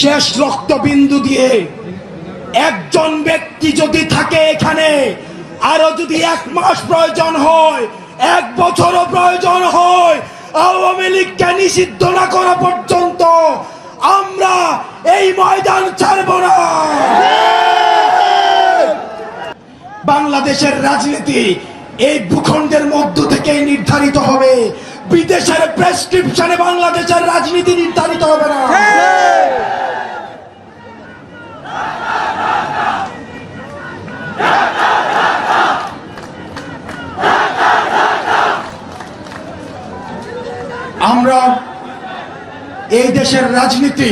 শেষ রক্তবিন্দু দিয়ে একজন ব্যক্তি যদি থাকে এখানে, আরও যদি এক মাস প্রয়োজন হয়, এক বছরও প্রয়োজন হয়, আওয়ামী লীগকে নিষিদ্ধ না করা পর্যন্ত আমরা এই ময়দান ছাড়ব না। বাংলাদেশের রাজনীতি এই ভূখণ্ডের মধ্য থেকে নির্ধারিত হবে। বিদেশের প্রেসক্রিপশনে বাংলাদেশের রাজনীতি নির্ধারিত হবে না। আমরা এই দেশের রাজনীতি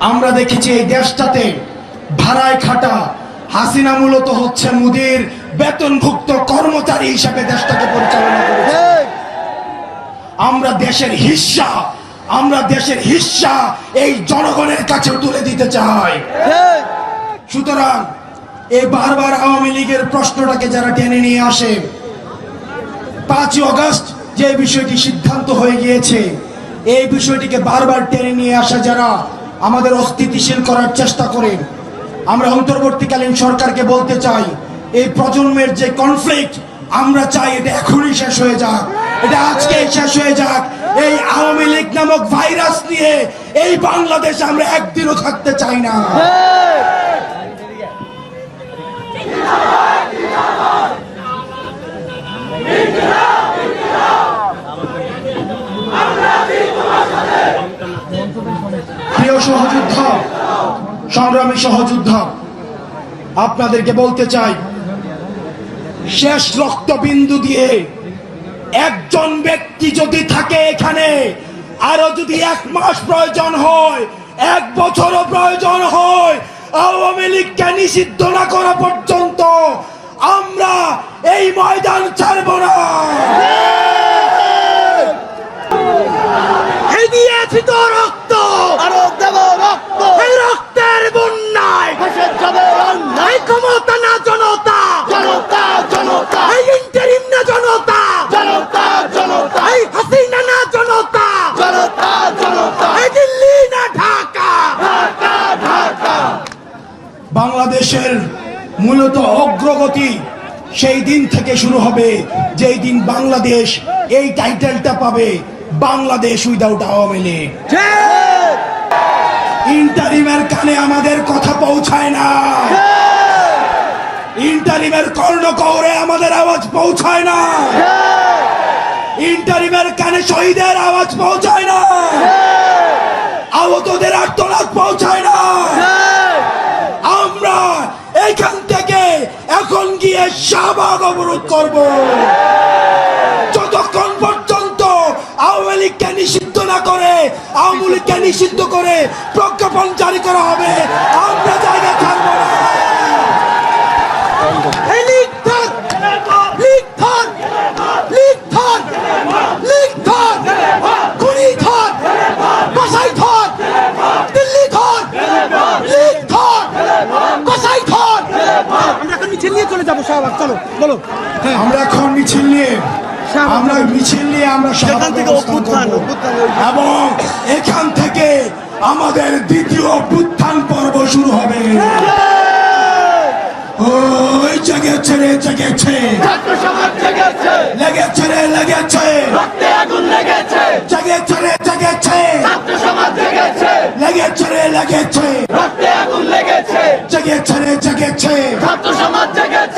আমরা দেখেছি এই দেশটাতে ভাড়ায় খাটা হাসিনা মূলত হচ্ছে মুদির বেতনভুক্ত কর্মচারী হিসেবে দেশটাকে পরিচালনা করেছে। আমরা দেশের হিস্সা আমরা দেশের হিস্সা এই জনগণের কাছে তুলে দিতে চাই। সুতরাং এই বারবার আওয়ামী লীগের প্রশ্নটাকে যারা টেনে নিয়ে আসে পাঁচই অগস্ট যে বিষয়টি সিদ্ধান্ত হয়ে গিয়েছে, এই বিষয়টিকে বারবার টেনে নিয়ে আসা যারা আমাদের অস্থিতিশীল করার চেষ্টা করে, আমরা অন্তর্বর্তীকালীন সরকারকে বলতে চাই, এই প্রজন্মের যে কনফ্লিক্ট আমরা চাই এটা এখনই শেষ হয়ে যাক, এটা আজকে শেষ হয়ে যাক। এই আওয়ামী লীগ নামক ভাইরাস নিয়ে এই বাংলাদেশে আমরা একদিনও থাকতে চাই না প্রিয় সহযোদ্ধা সংগ্রামী সহযোদ্ধা। আপনাদেরকে বলতে চাই, শেষ রক্তবিন্দু দিয়ে একজন ব্যক্তি যদি থাকে এখানে, আরও যদি এক মাস প্রয়োজন হয়, এক বছরও প্রয়োজন হয়, আওয়ামী লীগকে নিষিদ্ধ না করা পর্যন্ত আমরা এই ময়দান ছাড়ব না। এই ক্ষমতা না জনতা? জনতা জনতা। এই ইন্টারিম না জনতা? জনতা জনতা। এই হাসিনা না জনতা? জনতা জনতা। এই দিল্লি না ঢাকা? ঢাকা ঢাকা। বাংলাদেশের মূলত অগ্রগতি সেই দিন থেকে শুরু হবে যেই দিন বাংলাদেশ এই টাইটেলটা পাবে বাংলাদেশ উইদাউট আওয়ামী লীগ। ইন্টারিমের কানে আমাদের কথা পৌঁছায় না। ইন্টারিমের কর্ণকৌরে আমাদের আওয়াজ পৌঁছায় না। ইন্টারিমের কানে শহীদের আওয়াজ পৌঁছায় না। আহতদের আর্তনাদ পৌঁছায় না। আমরা এখান থেকে এখন গিয়ে শাহবাগ অবরোধ করব। যতক্ষণ পর্যন্ত আওয়ামী লীগকে নিষিদ্ধ না করে, আওয়ামী লীগকে নিষিদ্ধ করে প্রজ্ঞাপন জারি করা হবে, আমরা জায়গা ছাড়বো না এই লীগ ধর! লীগ ধর! লীগ ধর! লীগ ধর! খুনি ধর! কসাই ধর! দিল্লি ধর! লীগ ধর! কসাই ধর! আমরা এখন মিছিল নিয়ে চলে বলো। হ্যাঁ। আমরা এখন মিছিল নিয়ে আমরা মিছিল নিয়ে আমরা শাহবাগ থেকে অভ্যুত্থান, এবং এখান থেকে আমাদের দ্বিতীয় অভ্যুত্থান পর্ব শুরু হবে। ওই জেগেছে রে জেগেছে। লেগেছে রে লেগেছে। রক্তে আগুন লেগেছে। জেগেছে রে জেগেছে। লেগেছে রে লেগেছে। রক্তে আগুন লেগেছে। জেগেছে রে জেগেছে। ছাত্র সমাজ জেগেছে।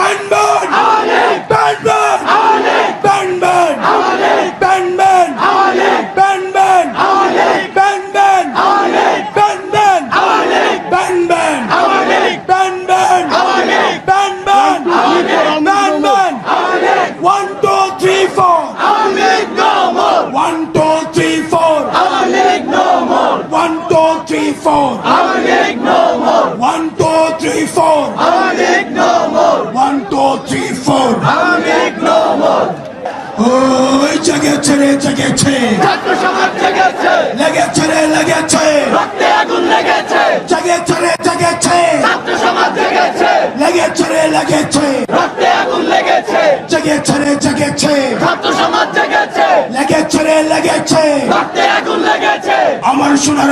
four. Our League no more. One, two, three, four. Our League no more. One, two, three, four. Our League no more. ওই জেগেছে রে জেগেছে ছাত্র সমাজ জেগেছে লেগেছে রে লেগেছে রক্তে আগুন লেগেছে জেগেছে রে জেগেছে ছাত্র সমাজ জেগেছে লেগেছে রে লেগেছে রক্তে আগুন লেগেছে জেগেছে রে জেগেছে ছাত্র সমাজ জেগেছে লেগেছে রে লেগেছে রক্তে আগুন লেগেছে আমার সোনার